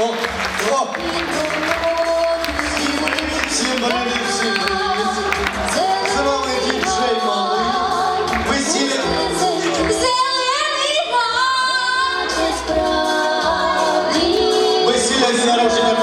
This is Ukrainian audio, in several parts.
О, о. Всім привіт, всім привіт. Це малий діджей малий. Весілля. Весілля з народження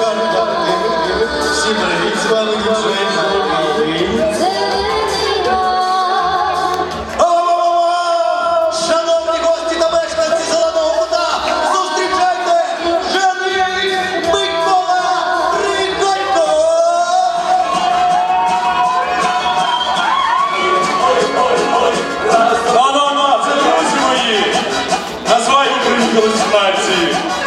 Much love to you.